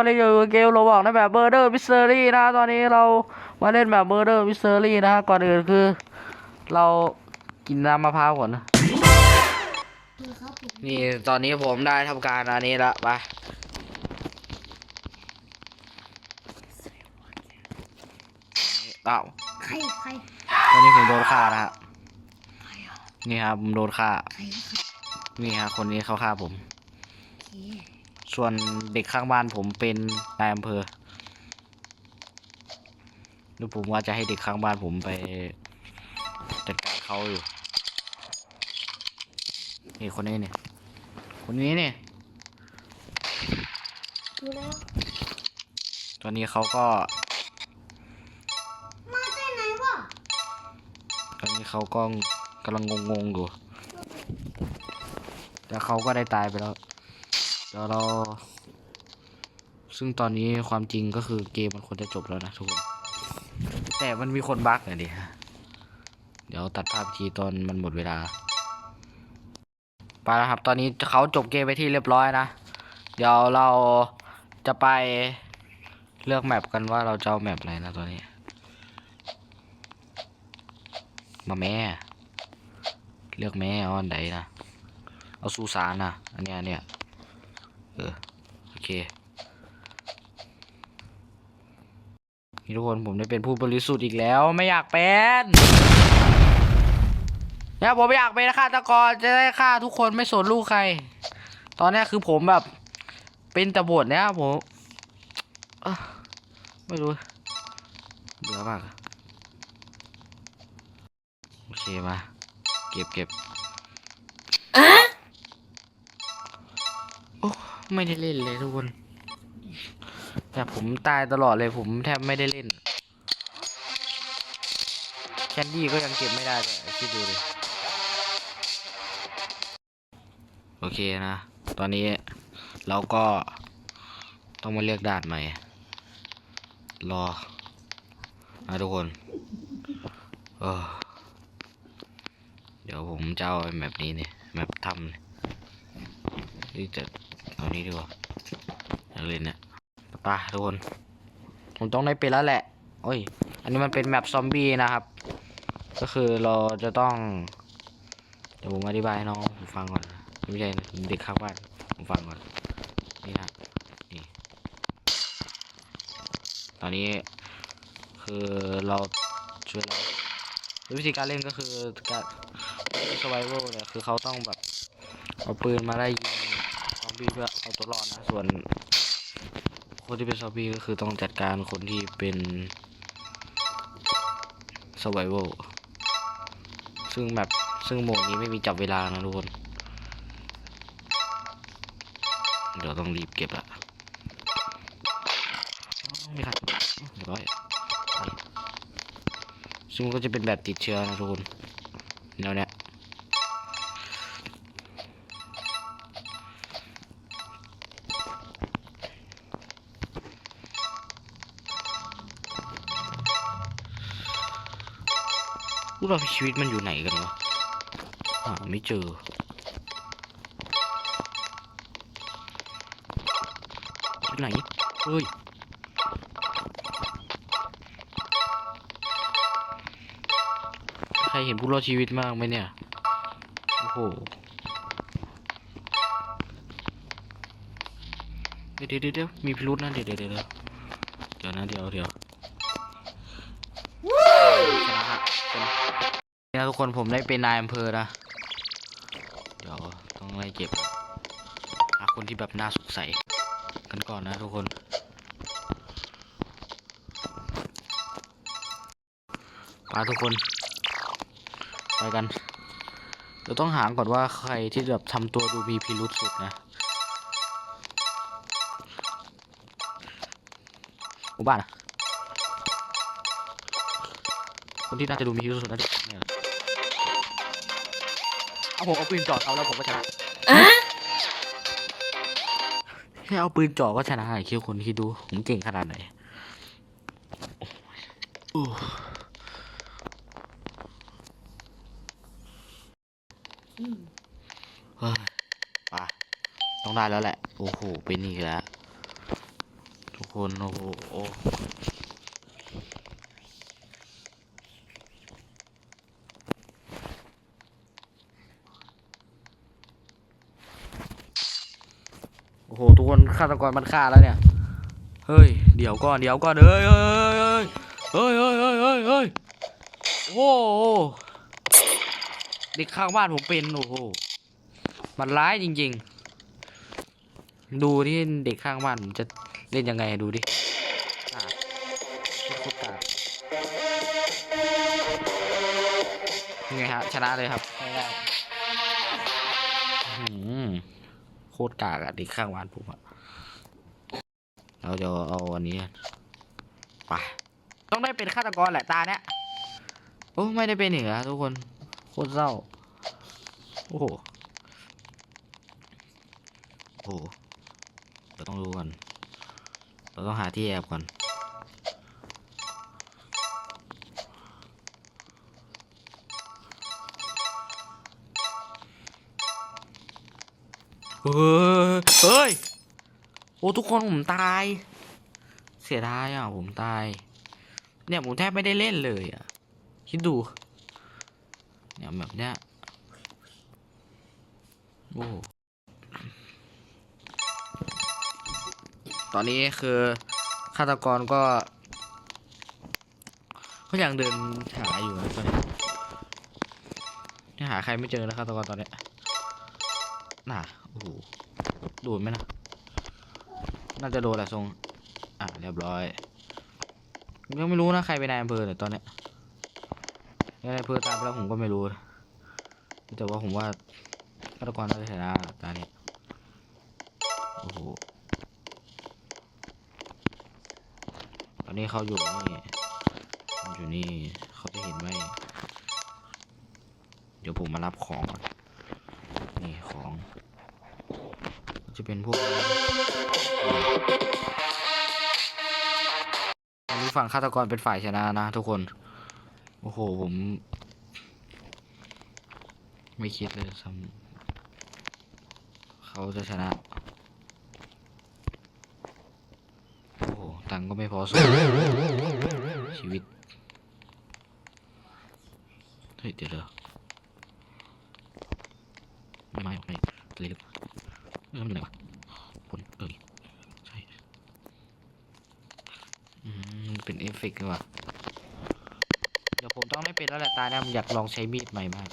ตอนนี้อยู่กับเกมเราบอกในแบบเบอร์เดอร์มิสเตอรี่นะตอนนี้เรามาเล่นแบบเบอร์เดอร์มิสเตอรี่นะฮะก่อนอื่นคือ เรากินน้ำมะพร้าวก่อนนะคือครับผมนี่ตอนนี้ผมได้ทำการอันนี้ละไปอ้าวใครใครตอนนี้ผมโดนฆ่านะฮะนี่ครับผมโดนฆ่าใครนะครับนี่ฮะคนนี้เขาฆ่าผมโอเค ส่วนเด็กข้างบ้านผมเป็นนายอำเภอแล้วผมว่าจะให้เด็กข้างบ้านผมไปจัดการเขาอยู่นี่คนนี้เนี่ยคนนี้เนี่ยดูแล้วตอนนี้เขาก็ มาจากไหนวะตอนนี้เขาก็กำลังงงๆอยู่แต่เขาก็ได้ตายไปแล้ว เดี๋ยวเราซึ่งตอนนี้ความจริงก็คือเกมมันควรจะจบแล้วนะทุกคน แต่มันมีคนบั๊กนะดิฮะ เดี๋ยวตัดภาพทีตอนมันหมดเวลา ไปแล้วครับ ตอนนี้เขาจบเกมไปที่เรียบร้อยนะ เดี๋ยวเราจะไปเลือกแมปกันว่าเราจะเอาแมปอะไรนะตอนนี้ มาแม่ เลือกแม่อาอันใดนนะ เอาซูซานนะอันเนี้ยอันเนี้ย ออ โอเคทุกคนผมได้เป็นผู้บริสุทธิ์อีกแล้วไม่อยากเป็นเนี่ยผมไม่อยากเป็นฆาตกรจะได้ฆ่าทุกคนไม่สนลูกใคร ตอนนี้คือผมแบบ เป็นตะบทเนี่ยผมไม่รู้เบื่อมากโอเคมา เก็บเก็บโอ้ ไม่ได้เล่นเลยทุกคนแต่ผมตายตลอดเลยผมแทบไม่ได้เล่น แคนดี้ก็ยังเก็บไม่ได้เลยคิดดูดิโอเคนะ ตอนนี้เราก็ต้องมาเลือกด่านใหม่ รอนะทุกคนเออเดี๋ยวผมจะเอาแมปนี้เนี่ยแมปทำเนี่ยนี่จะ เอานี้ดีกว่าอยาเล่นเนี่ยไปทุกคนผมต้องได้เป็นแล้วแหละ โอ้ย อันนี้มันเป็นแมปซอมบี้นะครับ ก็คือเราจะต้อง เดี๋ยวผมอธิบายให้น้องผมฟังก่อน ไม่ใช่เด็กข้างบ้านผมฟังก่อน นี่นะนี่ ตอนนี้คือเราช่วยเราวิธีการเล่นก็คือการ survival เนี่ย คือเขาต้องแบบ เอาปืนมาไล่ยิง บี้เพื่อเอาตัวรอดนะ ส่วน คนที่เป็นซอมบี้ก็คือต้องจัดการคนที่เป็น survival ซึ่งแบบซึ่งโหมดนี้ไม่มีจับเวลานะทุกคน เดี๋ยวต้องรีบเก็บละไม่ทันเรียบร้อยไปซึ่งก็จะเป็นแบบติดเชื้อนะทุกคนแนวเนี้ย รูปแบบชีวิตมันอยู่ไหนกันวะหาไม่เจออยู่ไหน เฮ้ย ใครเห็นผู้รอดชีวิตมากไหมเนี่ย โอ้โหเดี๋ยวเดี๋ยวเดี๋ยวมีพิรุษนะเดี๋ยวเดี๋ยวเดี๋ยวเดี๋ยวนะเดี๋ยวเดี๋ยว นี่นะทุกคนผมได้เป็นนายอำเภอนะ เดี๋ยวต้องไล่เก็บหาคนที่แบบน่าสงสัยกันก่อนนะทุกคนมาทุกคน ไปกันเดี๋ยวต้องหาก่อนว่าใครที่แบบทำตัวดูมีพิรุษสุดนะหมู่บ้านะคนที่น่าจะดูมีพิรุษสุดน่าจะเนี่ย เอาผมเอาปืนจ่อเขาแล้วผมก็ชนะแค่เอาปืนจ่อก็ชนะไอ้คิดคนคิดดูผมเก่งขนาดไหนโอ้ยอืมเฮ้ยไปต้องได้แล้วแหละ โอ้โห เป็นอีกแล้วคน โอ้โห โหทุกคนฆาตกรมันฆ่าแล้วเนี่ย เฮ้ย เดี๋ยวก่อน เดี๋ยวก่อนเฮ้ยเฮ้ยเฮ้ยเฮ้ยเฮ้ยเฮ้ยเฮ้ยโอ้โหเด็กข้างบ้านผมเป็นโอ้โห มันร้ายจริง ๆ ดูที่เด็กข้างบ้านผมจะเล่นยังไงดูดิไงฮะชนะเลยครับง่ายๆ คตรกากอะเด็กข้างบ้านผมอะเราจะเอาอันนี้ไปต้องได้เป็นฆาตกรแหละตาเนี้ยโอ้ไม่ได้เป็นอีกแล้วทุกคนโคตรเศร้าโอ้โหโอ้โหเราต้องรู้ก่อนเราต้องหาที่แอบก่อน เฮ้ย โอ้ทุกคนผมตาย เสียดายอะผมตาย เนี่ยผมแทบไม่ได้เล่นเลยอะ คิดดู เนี่ยแบบเนี้ย โอ้ ตอนนี้คือฆาตกรก็ก็ยังเดินหาอยู่นะตอนนี้ยังหาใครไม่เจอนะฆาตกรตอนนี้ น่ะโอ้โหโดนไหมนะน่าจะโดนแหละทรง อะเรียบร้อยยังไม่รู้นะใครเป็นนายอำเภอแต่ตอนเนี้ยนายอำเภอตายไปแล้วผมก็ไม่รู้ แต่ว่าผมว่าฆาตกรน่าจะชนะตาเนี้ยโอ้โหตอนนี้เขาอยู่นี่เขาอยู่นี่เขาจะเห็นไหมเดี๋ยวผมมารับของก่อน นี่ของ จะเป็นพวกอันนี้ฝั่งฆาตกรเป็นฝ่ายชนะนะทุกคน โอ้โห ผม ไม่คิดเลยซ้ำเขาจะชนะ โอ้โห ตังก็ไม่พอสู้ชีวิต เฮ้ย เดี๋ยวเดี๋ยว ไม่ไม่ไม่เลยลึกเออมันอยู่ไหนวะผลเออใช่อืมเป็นเอฟเฟกต์ดีกว่าเดี๋ยวผมต้องได้เป็นแล้วแหละตาเนี่ยผมอยากลองใช้มีดใหม่มาก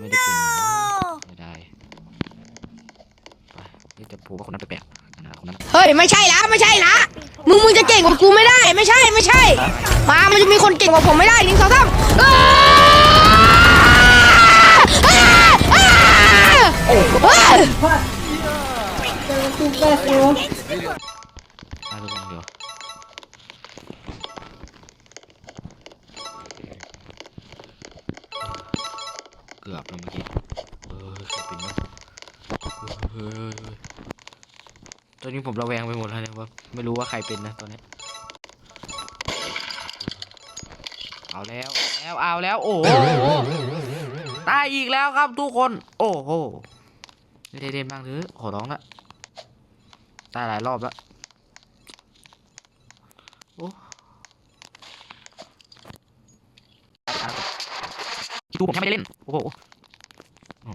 ไม่ได้เป็นไม่ได้ไปเฮ้ยแต่ผมว่าคนนั้นแปลกๆนะคนนั้นเฮ้ยไม่ใช่ละไม่ใช่ละมึงมึงจะเก่งกว่ากูไม่ได้ ไม่ใช่ไม่ใช่มามันจะมีคนเก่งกว่าผมไม่ได้หนึ่งสองสาม อ้ามาทุกคนเดี๋ยวเกือบแล้วเมื่อกี้เออใครเป็นเออเฮ้ยเฮ้ยเฮ้ยตอนนี้ผมระแวงไปหมดแล้วเนี่ยว่าไม่รู้ว่าใครเป็นนะตอนนี้ เอาแล้วแล้วเอาแล้วโอ้โหตายอีกแล้วครับทุกคน โอ้โห ไม่ได้เล่นบ้างเถอขอร้องละตายหลายรอบล้วโอ้ดูผมแทบไม่ได้เล่น โอ้โหโอ้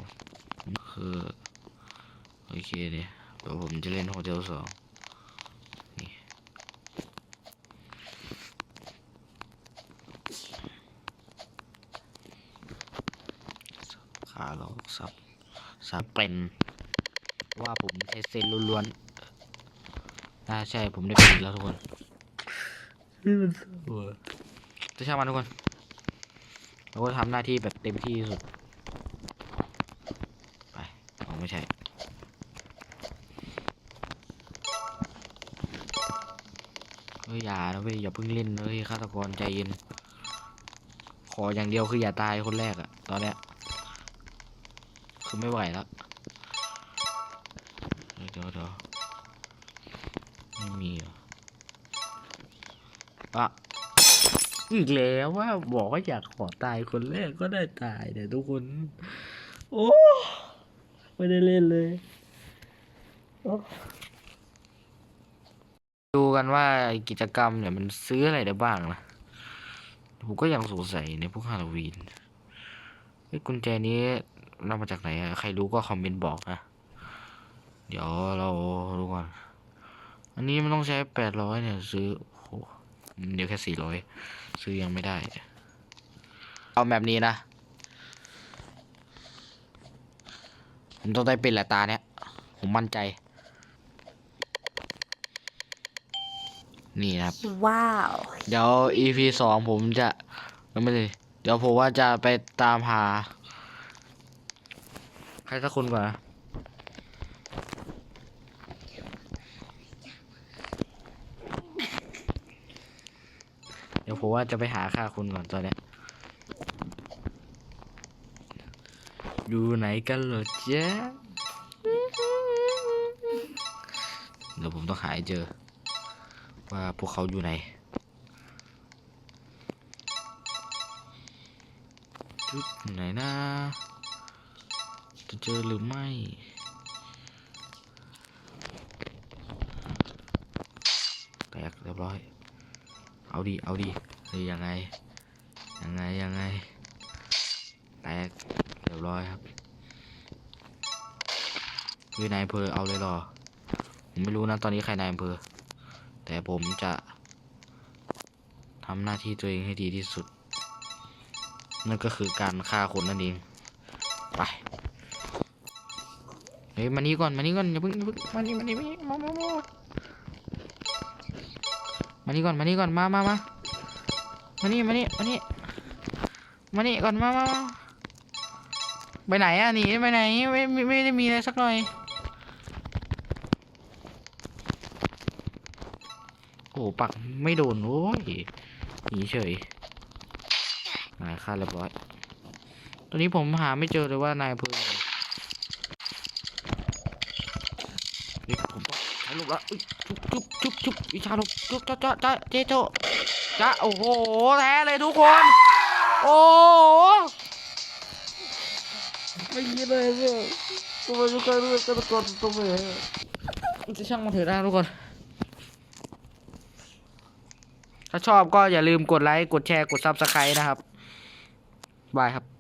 คือโอเคเดี๋ยวเดี๋ยวผมจะเล่นโฮเทลสองนี่ขาหลอกสับ สับเป็น ว่าผมใช้เซนล้วนๆน่าใช่ผมได้เป็นอีกแล้วทุกคนจะช่างมันทุกคนเราก็ทำหน้าที่แบบเต็มที่ที่สุด ไปอ๋อไม่ใช่เฮ้ยอย่านะเว้ยอย่าเพิ่งเล่นเฮ้ยฆาตกรใจเย็น ขออย่างเดียวคืออย่าตายคนแรกอะตอนเนี้ย คือไม่ไหวแล้ว เดี๋ยวเดี๋ยวไม่มีเหรออะอีกแล้วว่าบอกว่าอยากขอตายคนแรกก็ได้ตายเนี่ยทุกคน โอ้ไม่ได้เล่นเลยดูกันว่ากิจกรรมเนี่ยมันซื้ออะไรได้บ้างนะผมก็ยังสงสัยในพวกฮาโลวีนเฮ้กุญแจนี้ นำมาจากไหนอะใครรู้ก็คอมเมนต์บอกนะเดี๋ยวเราดูก่อน อันนี้มันต้องใช้แปดร้อยเนี่ย ซื้อโอ้โหเดี๋ยวแค่สี่ร้อยซื้อยังไม่ได้ เอาแบบนี้นะ ผมต้องได้เป็นแหละตาเนี้ยผมมั่นใจ นี่นะครับ ว้าว เดี๋ยว EP สองผมจะไม่เลยเดี๋ยวผมว่าจะไปตามหา ใครสักคนก่อนนะเดี๋ยวผมว่าจะไปหาค่าคุณก่อนตอนนี้อยู่ไหนกันเหรอเจ๊เดี๋ยวผมต้องหาเจอ ว่าพวกเขาอยู่ไหนจุดไหนนะ จะเจอหรือไม่แตกเรียบร้อย เอาดีเอาดีเฮ้ยยังไง ยังไง ยังไง แตกเรียบร้อยครับคือนายอำเภอเอาเลยหรอผมไม่รู้นะตอนนี้ใครนายอำเภอ แต่ผมจะทำหน้าที่ตัวเองให้ดีที่สุด นั่นก็คือการฆ่าคนนั่นเอง ไป เฮ้ยมานี่ก่อนมานี่ก่อนอย่าเพิ่งอย่าเพิ่งมานี่มานี่มานี่มามามามานี่ก่อนมานี่ก่อนมามามามานี่มานี่มานี่มานี่ก่อนมามาไปไหนอะหนีไปไหนไม่ไม่ไม่ได้มีอะไรสักหน่อยโอ้โหปักไม่โดนโอ้ยหนีเฉยนายฆ่าเรียบร้อยตอนนี้ผมหาไม่เจอเลยว่านายเภออยู่ไหนเฮ้ย ลูกละจุ๊บจุ๊บจุ๊บจุ๊บวิชาลูกจุ๊บจ้าจ้าจ้าเจโจจ้าโอ้โหแท้เลยทุกคน โอ้ไม่ยินเลยเนี่ยตัวมันก็เรื่อกันก่อนตัวมันจะช่างมันเถอะนะทุกคน ถ้าชอบก็อย่าลืมกดไลค์ กดแชร์ กดซับสไครต์นะครับ บายครับ